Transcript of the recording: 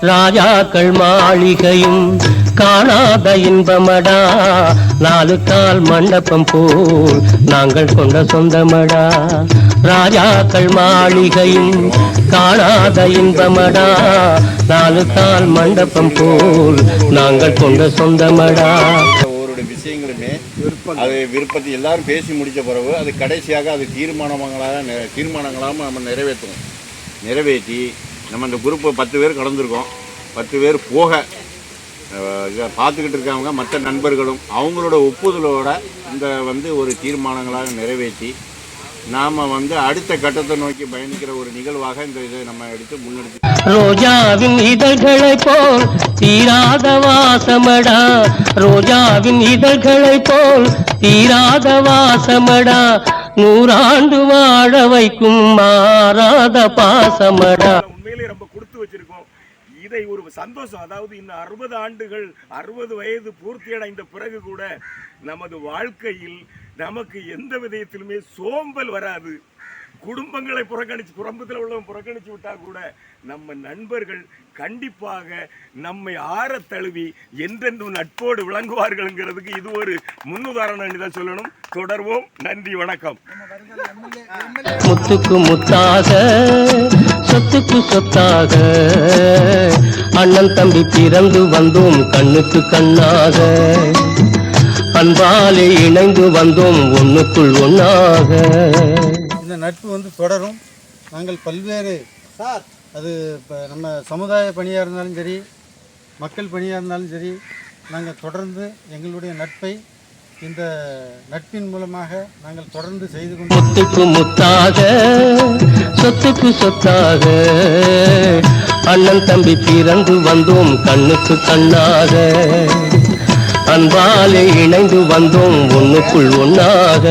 ராஜாக்கள் மாளிகையும் காணாத இன்பமடா. நாலு கால் மண்டபம் போல் நாங்கள் கொண்ட சொந்தமடா. ராஜாக்கள் மாளிகையும் காணாத இன்பமடா. நாலு கால் மண்டபம் போல் நாங்கள் கொண்ட சொந்தமடா. ஒவ்வொரு விஷயங்களுமே அது விருப்பத்தை எல்லாரும் பேசி முடிச்ச பிறகு அது கடைசியாக அது தீர்மானங்களாக தீர்மானங்களாக நம்ம நிறைவேற்றுவோம். நிறைவேற்றி நம்ம இந்த குரூப்பை பத்து பேர் கலந்துருக்கோம் பத்து பேர் போக இதை பார்த்துக்கிட்டு இருக்கவங்க மற்ற நண்பர்களும் அவங்களோட ஒப்புதலோட இந்த வந்து ஒரு தீர்மானங்களாக நிறைவேற்றி நாம் வந்து அடுத்த கட்டத்தை நோக்கி பயணிக்கிற ஒரு நிகழ்வாக இந்த இதை நம்ம எடுத்து முன்னெடுத்து ரோஜாவின் இதழ்களை போல் தீராத வாசமடா. ரோஜாவின் இதழ்களை போல் தீராத வாசமடா. நூறாண்டு வாழ வைக்கும் மாறாத பாசமடா. உண்மையிலே ரொம்ப கொடுத்து வச்சிருக்கோம். இதை ஒரு சந்தோஷம். அதாவது இன்னும் அறுபது ஆண்டுகள் அறுபது வயது பூர்த்தி அடைந்த பிறகு கூட நமது வாழ்க்கையில் நமக்கு எந்த விதத்திலுமே சோம்பல் வராது. குடும்பங்களை புறக்கணிச்சு குடும்பத்தில் உள்ளவங்க புறக்கணிச்சு விட்டா கூட நம்ம நண்பர்கள் கண்டிப்பாக நம்மை ஆற தழுவி என்றென்றும் நட்போடு விளங்குவார்கள்ங்கிறதுக்கு இது ஒரு முன்னுதாரணம் தான் சொல்லணும். தொடர்வோம். நன்றி வணக்கம். முத்துக்கு முத்தாக சொத்துக்கு சொத்தாக. அண்ணன் தம்பி பிறந்து வந்தோம் கண்ணுக்கு கண்ணாக. அன்பாலே இணைந்து வந்தோம் ஒண்ணுக்குள் ஒண்ணாக. இந்த நட்பு வந்து தொடரும். நாங்கள் பல்வேறு அது இப்போ நம்ம சமுதாய பணியாக இருந்தாலும் சரி மக்கள் பணியாக இருந்தாலும் சரி நாங்கள் தொடர்ந்து எங்களுடைய நட்பை இந்த நட்பின் மூலமாக நாங்கள் தொடர்ந்து செய்து கொண்டு முத்துக்கு முத்தாக சொத்துக்கு சொத்தாக. அண்ணன் தம்பி பிறந்து வந்தோம் கண்ணுக்கு கண்ணாக. அன்பாலே இணைந்து வந்தோம் ஒன்றுக்குள் ஒன்றாக